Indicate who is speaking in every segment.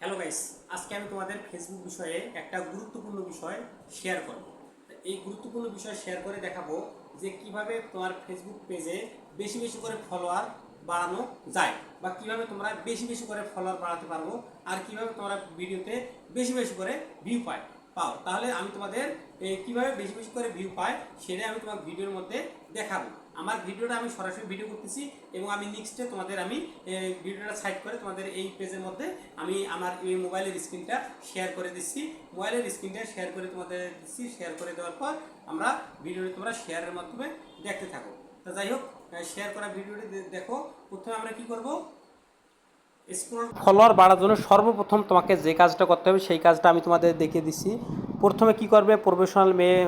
Speaker 1: Hello guys আজকে আমি তোমাদের ফেসবুক বিষয়ে একটা গুরুত্বপূর্ণ বিষয় শেয়ার করব। এই গুরুত্বপূর্ণ বিষয় শেয়ার করে দেখাবো যে কীভাবে তোমার ফেসবুক পেজে বেশি বেশি করে ফলোয়ার বাড়ানো যায় বা কীভাবে তোমরা বেশি বেশি করে ফলোয়ার বাড়াতে পারব আর কীভাবে তোমরা ভিডিওতে বেশি বেশি করে ভিউ পায়, পাও। তাহলে আমি তোমাদের কীভাবে বেশি বেশি করে ভিউ পাই সেটাই আমি তোমার ভিডিওর মধ্যে দেখাবো। আমার ভিডিওটা আমি সরাসরি ভিডিও করতেছি এবং আমি নেক্সটে তোমাদের আমি ভিডিওটা সাইড করে তোমাদের এই পেজের মধ্যে আমি আমার এই মোবাইলের স্ক্রিনটা শেয়ার করে দিচ্ছি। মোবাইলের স্ক্রিনটা শেয়ার করে তোমাদের দিচ্ছি শেয়ার করে দেওয়ার পর আমরা ভিডিওটি তোমরা শেয়ারের মাধ্যমে দেখতে থাকো। তো যাই হোক শেয়ার করা ভিডিওটি দেখো। প্রথমে আমরা কি করব? ফলোয়ার বাড়ার জন্য সর্বপ্রথম তোমাকে যে কাজটা করতে হবে সেই কাজটা আমি তোমাদের দেখিয়ে দিচ্ছি। প্রথমে কি করবে? প্রফেশনাল মেয়ে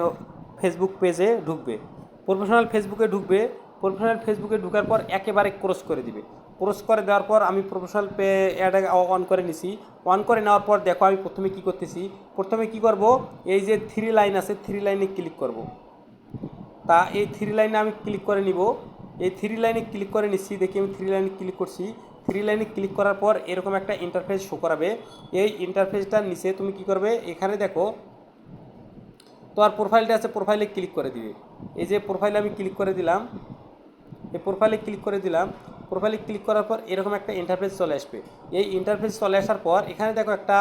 Speaker 1: ফেসবুক পেজে ঢুকবে। প্রফেশনাল ফেসবুকে ঢুকবে প্রফেশনাল ফেসবুকে ঢুকার পর একেবারে ক্রস করে দিবে। ক্রস করে দেওয়ার পর আমি প্রফেশনাল পে অ্যাড অন করে নিছি। অন করে নেওয়ার পর দেখো আমি প্রথমে কি করতেছি। প্রথমে কি করব? এই যে থ্রি লাইন আছে থ্রি লাইনে ক্লিক করব। তা এই থ্রি লাইনে আমি ক্লিক করে নিব। এই থ্রি লাইনে ক্লিক করে নিচ্ছি দেখি আমি থ্রি লাইনে ক্লিক করছি। থ্রি লাইনে ক্লিক করার পর এরকম একটা ইন্টারফেস শো করাবে। এই ইন্টারফেসটার নিচে তুমি কি করবে? এখানে দেখো তোমার প্রোফাইলটা আছে প্রোফাইলে ক্লিক করে দিবে। এই যে প্রোফাইলে আমি ক্লিক করে দিলাম, এই প্রোফাইলে ক্লিক করে দিলাম প্রোফাইলে ক্লিক করার পর এরকম একটা ইন্টারফেস চলে আসবে। এই ইন্টারফেস চলে আসার পর এখানে দেখো একটা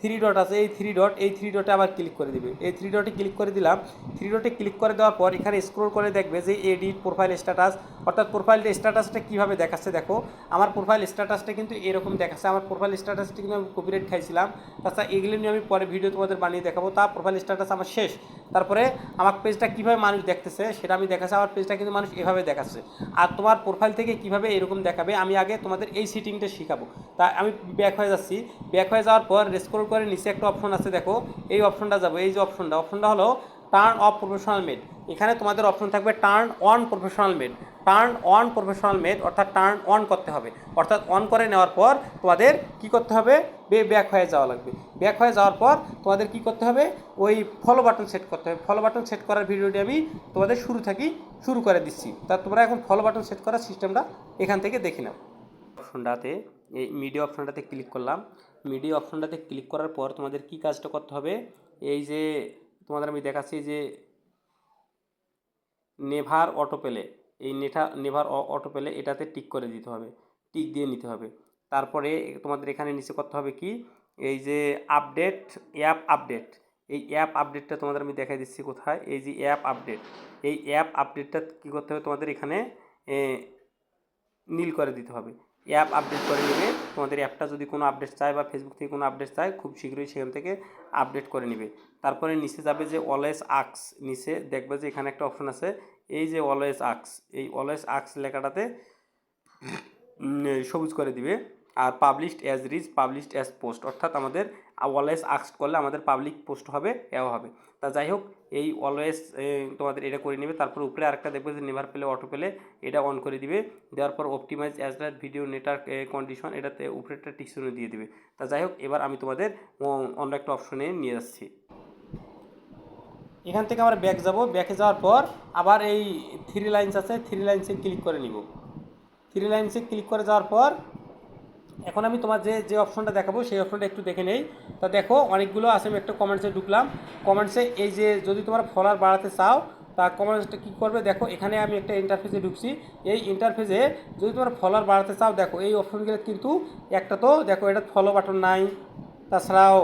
Speaker 1: থ্রি ডট আছে, এই থ্রি ডট এই থ্রি ডটে আবার ক্লিক করে দিবে। এই থ্রি ডটে ক্লিক করে দিলাম। থ্রি ডটে ক্লিক করে দেওয়ার পর এখানে স্ক্রোল করে দেখবে যে এডিট প্রোফাইল স্ট্যাটাস অর্থাৎ প্রোফাইল স্ট্যাটাসটা কীভাবে দেখাচ্ছে দেখো। আমার প্রোফাইল স্ট্যাটাসটা কিন্তু এরকম দেখাচ্ছে। আমার প্রোফাইল স্ট্যাটাসটা কিন্তু আমি কপিরাইট খাইছিলাম। তাছাড়া এগুলো নিয়ে আমি পরে ভিডিও তোমাদের বানিয়ে দেখাবো। তা প্রোফাইল স্ট্যাটাস আমার শেষ। তারপরে আমার পেজটা কীভাবে মানুষ দেখতেছে, সেটা আমি দেখাচ্ছি। আমার পেজটা কিন্তু মানুষ এভাবে দেখাচ্ছে। আর তোমার প্রোফাইল থেকে কীভাবে এরকম দেখাবে, আমি আগে তোমাদের এই সিটিংটা শেখাবো। তা আমি ব্যাক হয়ে যাচ্ছি। ব্যাক হয়ে যাওয়ার পর স্ক্রল করে নিচে একটা অপশন আছে, দেখো। এই অপশনটা যাব, এই যে অপশনটা অপশনটা হলো টার্ন অফ প্রফেশনাল মেড এখানে তোমাদের অপশন থাকবে turn on professional mode turn on professional mode অর্থাৎ টার্ন অন করতে হবে। অর্থাৎ অন করে নেওয়ার পর তোমাদের কি করতে হবে? বে ব্যাক হয়ে যাওয়া লাগবে। ব্যাক হয়ে যাওয়ার পর তোমাদের কি করতে হবে? ওই ফলো বাটন সেট করতে হবে। ফলো বাটন সেট করার ভিডিওটি আমি তোমাদের শুরু থাকি, শুরু করে দিচ্ছি। তা তোমরা এখন ফলো বাটন সেট করার সিস্টেমটা এখান থেকে দেখে নাও। অপশনটাতে এই মিডিয়া অপশনটাতে ক্লিক করলাম। মিডিয়া অপশনটাতে ক্লিক করার পর তোমাদের কি কাজটা করতে হবে? এই যে তোমাদের আমি দেখাচ্ছি যে নেভার অটো পেলে এই নেঠা, নেভার অটো পেলে এটাতে টিক করে দিতে হবে টিক দিয়ে নিতে হবে। তারপরে তোমাদের এখানে নিচে করতে হবে কি? এই যে আপডেট অ্যাপ আপডেট এই অ্যাপ আপডেটটা তোমাদের আমি দেখাই দিচ্ছি কোথায়? এই যে অ্যাপ আপডেট এই অ্যাপ আপডেটটা কী করতে হবে? তোমাদের এখানে নীল করে দিতে হবে। অ্যাপ আপডেট করে নেবে। তোমাদের অ্যাপটা যদি কোনো আপডেট চায় বা ফেসবুক থেকে কোনো আপডেট চায়, খুব শীঘ্রই সেখান থেকে আপডেট করে নেবে। তারপরে নিচে যাবে যে অলওয়েজ আক্স নিচে দেখবে যে এখানে একটা অপশন আছে, এই যে অলওয়েজ আক্স এই অলওয়েজ আক্স লেখাটাতে সবুজ করে দিবে। আর published as reels published as post অর্থাৎ আমাদের অলওয়েজ আক্স করলে আমাদের পাবলিক পোস্ট হবে, এও হবে। তা যাই হোক, এই অলওয়েজ তোমাদের এটা করে নেবে, তারপর উপরে আরেকটা দেখবে যে নেভার পেলে অটো পেলে এটা অন করে দিবে। দেওয়ার পর optimise as that video network condition এটাতে উপরে একটা টিকশনে দিয়ে দিবে। তা যাই হোক, এবার আমি তোমাদের অন্য একটা অপশনে নিয়ে যাচ্ছি। এখান থেকে আমরা ব্যাক যাব। ব্যাকে যাওয়ার পর আবার এই থ্রি লাইন্স আছে থ্রি লাইন্সে ক্লিক করে নিব। থ্রি লাইন্সে ক্লিক করে যাওয়ার পর এখন আমি তোমার যে যে অপশনটা দেখাবো, সেই অপশনটা একটু দেখে নেই। তা দেখো, অনেকগুলো আছে, আমি একটা কমেন্টসে ঢুকলাম। কমেন্টসে এই যে, যদি তোমার ফলার বাড়াতে চাও, তা কমেন্টসটা কী করবে? দেখো, এখানে আমি একটা ইন্টারফেসে ঢুকছি। এই ইন্টারফেসে যদি তোমার ফলোয়ার বাড়াতে চাও, দেখো, এই অপশনগুলো কিন্তু একটা তো, দেখো, এটা ফলো বাটন নাই। তাছাড়াও,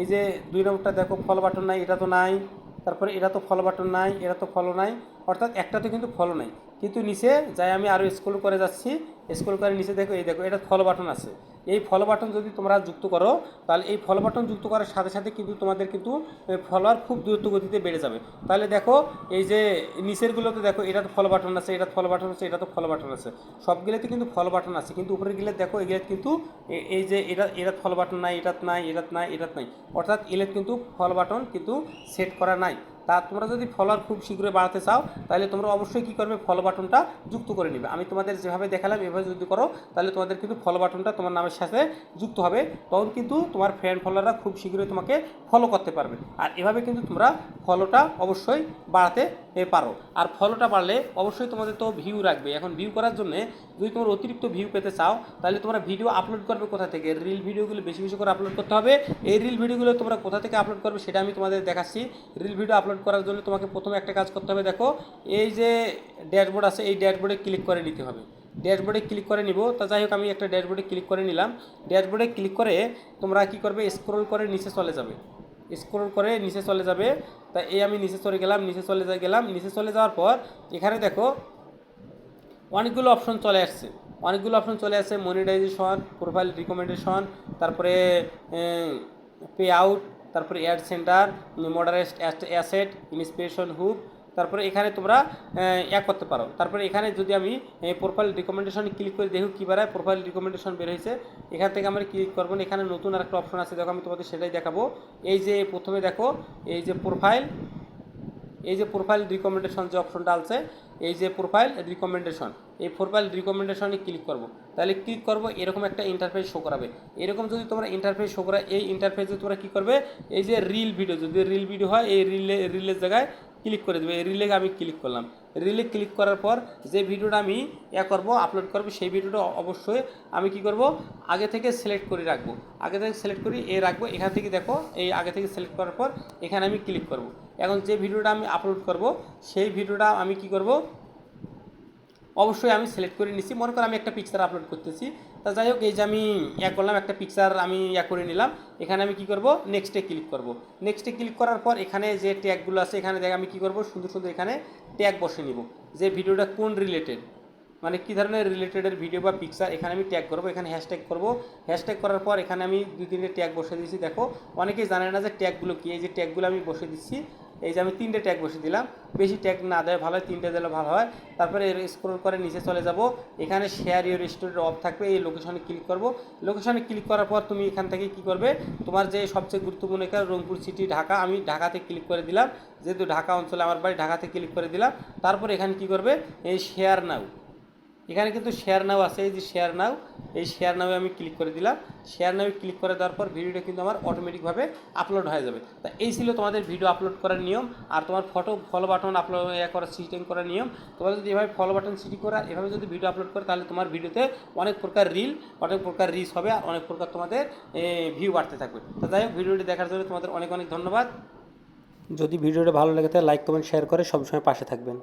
Speaker 1: এই যে দুই নম্বরটা দেখো ফলো বাটন নাই, এটা তো নাই। তারপরে এটা তো ফলো বাটন নাই, এটা তো ফলো নাই। অর্থাৎ একটাতে কিন্তু ফলো নাই। কিন্তু নিচে যাই আমি আরও স্ক্রল করে যাচ্ছি স্ক্রল করে নিচে দেখো, এই দেখো, এটা ফলো বাটন আছে। এই ফলো বাটন যদি তোমরা যুক্ত করো, তাহলে এই ফলো বাটন যুক্ত করার সাথে সাথে কিন্তু তোমাদের কিন্তু ফলোয়ার খুব দ্রুত গতিতে বেড়ে যাবে। তাহলে দেখো, এই যে নিচেরগুলোতে দেখো, এটা তো ফলো বাটন আছে, এটা ফলো বাটন আছে, এটা তো ফলো বাটন আছে। সবগুলোতে কিন্তু ফলো বাটন আছে, কিন্তু উপরে গেলে দেখো এগুলো কিন্তু এই যে এটা এটা ফলো বাটন নাই, এটাত নাই এটাত নাই এটাত নাই। অর্থাৎ এলের কিন্তু ফলো বাটন কিন্তু সেট করা নাই। তা তোমরা যদি ফলোয়ার খুব শীঘ্রই বাড়াতে চাও, তাহলে তোমরা অবশ্যই কী করবে? ফলো বাটনটা যুক্ত করে নেবে। আমি তোমাদের যেভাবে দেখালাম, এভাবে যদি করো, তাহলে তোমাদের কিন্তু ফলো বাটনটা তোমার নামের সাথে যুক্ত হবে। তখন কিন্তু তোমার ফ্রেন্ড ফলোয়াররা খুব শীঘ্রই তোমাকে ফলো করতে পারবে। আর এভাবে কিন্তু তোমরা ফলোটা অবশ্যই বাড়াতে পারো। আর ফলোটা বাড়লে অবশ্যই তোমাদের তো ভিউ রাখবে। এখন ভিউ করার জন্য যদি তোমার অতিরিক্ত ভিউ পেতে চাও, তাহলে তোমরা ভিডিও আপলোড করবে কোথা থেকে? রিল ভিডিওগুলো বেশি বেশি করে আপলোড করতে হবে। এই রিল ভিডিওগুলো তোমরা কোথা থেকে আপলোড করবে সেটা আমি তোমাদের দেখাচ্ছি। রিল ভিডিও আপলোড করার জন্য তোমাকে প্রথমে একটা কাজ করতে হবে, দেখো। এই যে ড্যাশবোর্ড আছে, এই ড্যাশবোর্ডে ক্লিক করে নিতে হবে। ড্যাশবোর্ডে ক্লিক করে নিব। তা যাই হোক, আমি একটা ড্যাশবোর্ডে ক্লিক করে নিলাম। ড্যাশবোর্ডে ক্লিক করে তোমরা কি করবে? স্ক্রল করে নিচে চলে যাবে। স্ক্রল করে নিচে চলে যাবে। তা এই আমি নিচে চলে গেলাম, নিচে চলে গেলাম। নিচে চলে যাওয়ার পর, এখানে দেখো অনেকগুলো অপশন চলে আসছে। অনেকগুলো অপশন চলে আসছে মনিটাইজেশন প্রোফাইল রিকমেন্ডেশন তারপরে পে আউট তারপরে ad centre moderate asset inspiration hook তারপরে এখানে তোমরা এক করতে পারো। তারপরে এখানে যদি আমি প্রোফাইল রিকমেন্ডেশন ক্লিক করে দেখো কী বেড়ায় প্রোফাইল রিকমেন্ডেশন বের হয়েছে, এখান থেকে আমরা ক্লিক করব এখানে নতুন আরেকটা অপশন আছে, দেখো আমি তোমাদের সেটাই দেখাবো। এই যে প্রথমে দেখো, এই যে প্রোফাইল এই যে প্রোফাইল রিকমেন্ডেশন যে অপশনটা আছে, এই যে প্রোফাইল রিকমেন্ডেশন এই প্রোফাইল রিকমেন্ডেশনে ক্লিক করব। তাহলে ক্লিক করব, এরকম একটা ইন্টারফেস শো করাবে। এরকম যদি তোমরা ইন্টারফেস শো করা, এই ইন্টারফেসে তোমরা কী করবে? এই যে রিল ভিডিও যদি রিল ভিডিও হয়, এই রিলে রিলের জায়গায় ক্লিক করে দেবে। এই রিলে আমি ক্লিক করলাম। রিলে ক্লিক করার পর যে ভিডিওটা আমি এ করব আপলোড করব, সেই ভিডিওটা অবশ্যই আমি কি করব? আগে থেকে সিলেক্ট করে রাখব। আগে থেকে সিলেক্ট করি এ রাখব। এখান থেকে দেখো, এই আগে থেকে সিলেক্ট করার পর এখানে আমি ক্লিক করব। এখন যে ভিডিওটা আমি আপলোড করব, সেই ভিডিওটা আমি কি করব? অবশ্যই আমি সিলেক্ট করে নিচ্ছি মনে করো আমি একটা পিকচার আপলোড করতেছি। তা যাই হোক, এই যে আমি ইয়া করলাম, একটা পিকচার আমি ইয়া করে নিলাম। এখানে আমি কি করব? নেক্সটে ক্লিক করব। নেক্সটে ক্লিক করার পর এখানে যে ট্যাগগুলো আছে, এখানে দেখ আমি কি করব? সুন্দর সুন্দর এখানে ট্যাগ বসে নিব। যে ভিডিওটা কোন রিলেটেড মানে কী ধরনের রিলেটেডের ভিডিও বা পিকচার এখানে আমি ট্যাগ করব, এখানে হ্যাশট্যাগ করব। হ্যাশট্যাগ করার পর এখানে আমি দুই, তিনটে ট্যাগ বসে দিচ্ছি দেখো, অনেকেই জানে না যে ট্যাগগুলো কী? এই যে ট্যাগগুলো আমি বসে দিচ্ছি এই যে আমি তিনটে ট্যাগ বসে দিলাম। বেশি ট্যাগ না দেয়, ভালো হয়, তিনটে দিলে ভালো হয়। তারপরে স্ক্রল করে নিচে চলে যাব। এখানে শেয়ার ইউর স্টোরির অফ থাকবে, এই লোকেশনে ক্লিক করব। লোকেশনে ক্লিক করার পর তুমি এখান থেকে কি করবে? তোমার যে সবচেয়ে গুরুত্বপূর্ণ এখানে রংপুর সিটি ঢাকা, আমি ঢাকাতে ক্লিক করে দিলাম। যেহেতু ঢাকা অঞ্চলে আমার বাড়ি, ঢাকাতে ক্লিক করে দিলাম। তারপর এখানে কি করবে? এই শেয়ার নাও এখানে কিন্তু শেয়ার নাও আছে, এই যে শেয়ার নাও এই শেয়ার নাও আমি ক্লিক করে দিলাম। শেয়ার নাও ক্লিক করে দেওয়ার পর ভিডিওটা কিন্তু আমার অটোমেটিকভাবে আপলোড হয়ে যাবে। তা এই ছিল তোমাদের ভিডিও আপলোড করার নিয়ম, আর তোমার ফটো ফলো বাটন আপলোড করার সিস্টেম করার নিয়ম। তোমরা যদি এভাবে ফলো বাটন সিটি করা, এভাবে যদি ভিডিও আপলোড করে, তাহলে তোমার ভিডিওতে অনেক প্রকার রিল অনেক প্রকার রিচ হবে, আর অনেক প্রকার তোমাদের ভিউ বাড়তে থাকবে। তো যাই হোক ভিডিওটি দেখার জন্য তোমাদের অনেক অনেক ধন্যবাদ। যদি ভিডিওটা ভালো লাগে তাহলে লাইক কমেন্ট শেয়ার করে সবসময় পাশে থাকবেন।